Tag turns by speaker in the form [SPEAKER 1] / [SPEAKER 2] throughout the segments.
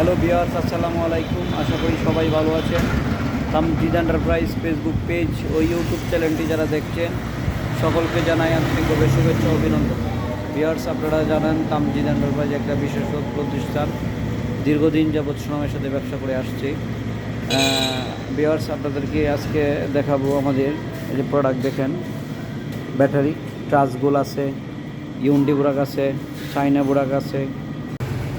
[SPEAKER 1] Hello বিয়ার্স আসসালামু আলাইকুম। আশা করি সবাই ভালো আছেন। তামজিদ এন্টারপ্রাইজ ফেসবুক পেজ ও ইউটিউব চ্যানেলটি যারা দেখছেন, সকলকে জানাই আন্তরিকভাবে শুভেচ্ছা অভিনন্দন। বিয়ার্স আপনারা জানেন তামজিদ এন্টারপ্রাইজ একটা বিশেষ প্রতিষ্ঠান। দীর্ঘদিন যাবৎ সুনামের সাথে ব্যবসা করে আসছে। বিয়ার্স আপনাদেরকে আজকে দেখাবো আমাদের যে প্রোডাক্ট দেখেন। ব্যাটারি টাচগুল আছে, ইউন্ডি বুরাক আছে চাইনা বুরাক আছে।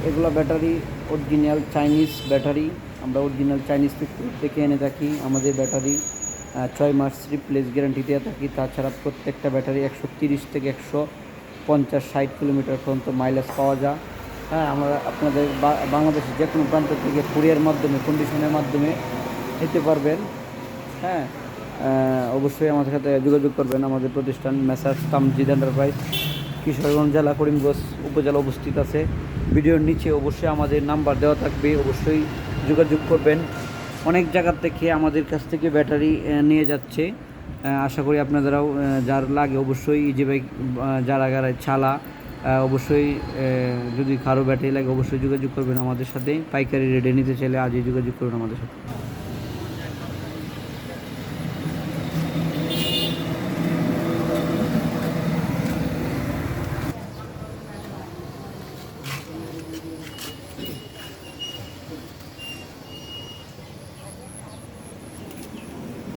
[SPEAKER 1] এগুলো ব্যাটারি অরিজিনাল চাইনিজ ব্যাটারি আমরা অরিজিনাল চাইনিজ থেকে এনে থাকি, আমাদের ব্যাটারি ছয় মাস রিপ্লেস গ্যারান্টি দিয়ে থাকি, তাছাড়া প্রত্যেকটা ব্যাটারি একশো তিরিশ থেকে একশো পঞ্চাশ ষাট কিলোমিটার পর্যন্ত মাইলেজ পাওয়া যায়। হ্যাঁ আমরা আপনাদের বাংলাদেশের যে কোনো প্রান্ত থেকে কুরিয়ার মাধ্যমে কন্ডিশনের মাধ্যমে নিতে পারবেন। হ্যাঁ অবশ্যই আমাদের সাথে যোগাযোগ করবেন আমাদের প্রতিষ্ঠান মেসার্স তামজিদ এন্টারপ্রাইজ কিশোরগঞ্জ জেলা করিমগঞ্জ উপজেলা অবস্থিত আছে। ভিডিওর নিচে অবশ্যই আমাদের নাম্বার দেওয়া থাকবে, অবশ্যই যোগাযোগ করবেন। অনেক জায়গার থেকে আমাদের কাছ থেকে ব্যাটারি নিয়ে যাচ্ছে। আশা করি আপনাদেরও যার লাগে অবশ্যই যে বাইক যারা গাড়ায় ছালা অবশ্যই যদি কারও ব্যাটারি লাগে অবশ্যই যোগাযোগ করবেন আমাদের সাথে। পাইকারি রেটে নিতে চাইলে আজই যোগাযোগ করবেন আমাদের সাথে।